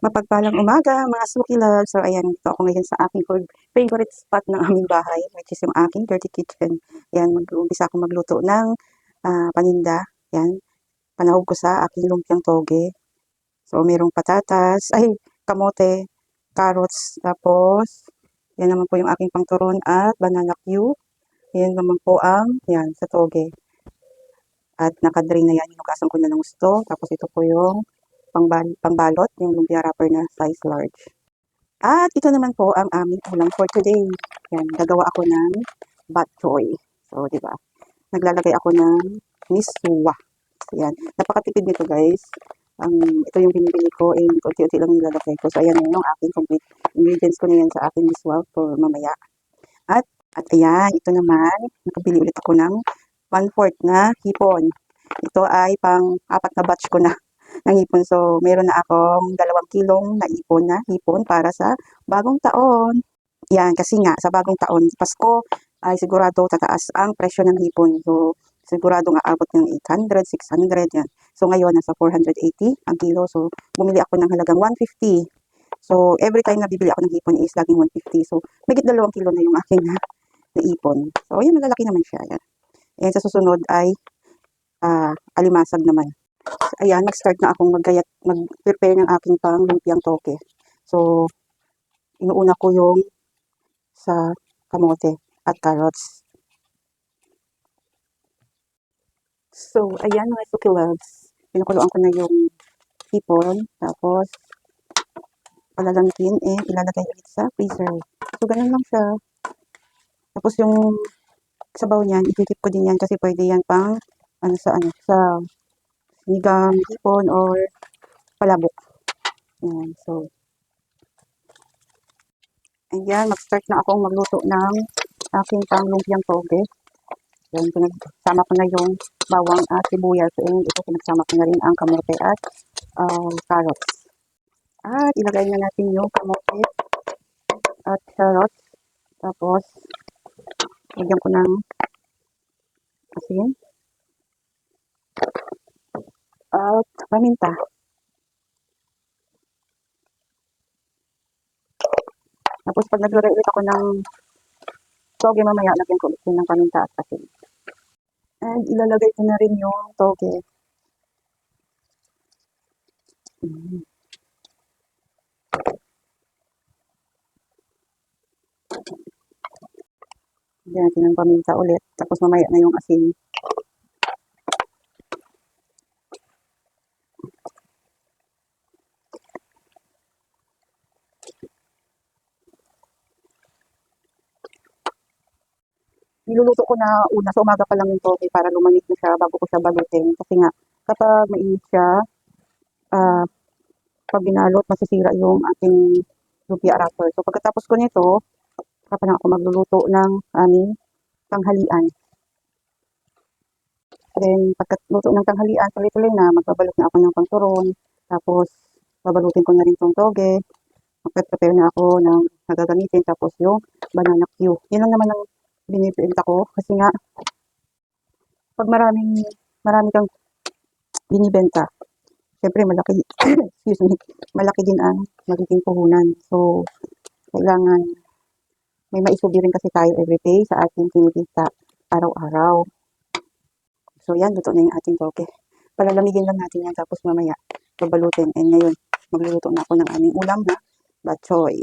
Mapagpalang umaga, mga suki love. So, ayan, dito ako ngayon sa aking fav- favorite spot ng aming bahay, which is yung aking dirty kitchen. Ayan, mag-uumpisa ako magluto ng ah, paninda. Ayan, panahog ko sa aking lumpiang toge. So, merong patatas, ay, kamote, carrots, tapos, yan naman po yung aking pangturon at banana Q. Yan naman po ang, yan, sa toge. At nakadrain na yan, hinugasan ko na ng gusto. Tapos ito po yung pangbal- pangbalot, yung lumpia wrapper na size large. At ito naman po ang aming ulam for today. Yan, gagawa ako ng bok choy. So, di ba? Naglalagay ako ng miswa. Yan, napakatipid nito guys. Ang ito yung binibili ko, eh, konti-unti lang nilalagay ko. So, ayan na yung aking complete ingredients ko na yan sa aking miswa for mamaya. At, at ayan, ito naman, nakabili ulit ako ng one-fourth na hipon. Ito ay pang apat na batch ko na ng hipon. So, meron na akong dalawang kilong na ipon na hipon para sa bagong taon. Yan, kasi nga, sa bagong taon, Pasko, ay sigurado tataas ang presyo ng hipon. So, sigurado nga abot ng 800, 600, yan. So, ngayon, nasa 480 ang kilo. So, bumili ako ng halagang 150. So, every time na bibili ako ng hipon is laging 150. So, magit dalawang kilo na yung aking na, na ipon. So, yan, malalaki naman siya. Yan. And sa susunod ay ah, alimasag naman. Ayan, nag-start na akong maggayat, mag-prepare ng aking pang lumpiang toke. So, inuuna ko yung sa kamote at carrots. So, ayan mga suki loves. Pinakuluan ko na yung hipon. Tapos, palalangkin eh, ilalagay ulit sa freezer. So, ganun lang siya. Tapos yung sabaw niyan, ikikip ko din yan kasi pwede yan pang ano sa ano, sa sinigang hipon or palabok. Yan, so. Ayan, mag-start na akong magluto ng aking pang lumpiang toge. Yan, pinagsama ko na yung bawang at sibuyas. And ito, pinagsama ko na rin ang kamote at ah, carrots. At ilagay na natin yung kamote at carrots. Tapos, lagyan ko ng asin at paminta. Tapos pag ulit ako ng toge mamaya, lagyan ko ulit ng paminta at asin. And ilalagay ko na rin yung toge. Mm. Lagyan natin ng paminta ulit. Tapos mamaya na yung asin. Niluluto ko na una sa umaga pa lang yung toge para lumamig na siya bago ko siya balutin. Kasi nga, kapag mainit siya, ah, pag binalot, masisira yung ating lumpia wrapper. So, pagkatapos ko nito, saka na ako magluluto ng aming tanghalian. Then, pagkatluto ng tanghalian, tuloy-tuloy na, magbabalot na ako ng pangturon. Tapos, babalutin ko na rin tong toge. Magpe-prepare na ako ng nagagamitin. Tapos, yung banana Q. Yun lang naman ang binibenta ko. Kasi nga, pag maraming, marami kang binibenta, syempre malaki, excuse me, malaki din ang magiging puhunan. So, kailangan may maisubi rin kasi tayo everyday sa ating kinikita araw-araw. So, yan, luto na yung ating toke. Palalamigin lang natin yan, tapos mamaya, babalutin. And ngayon, magluluto na ako ng aming ulam na bachoy.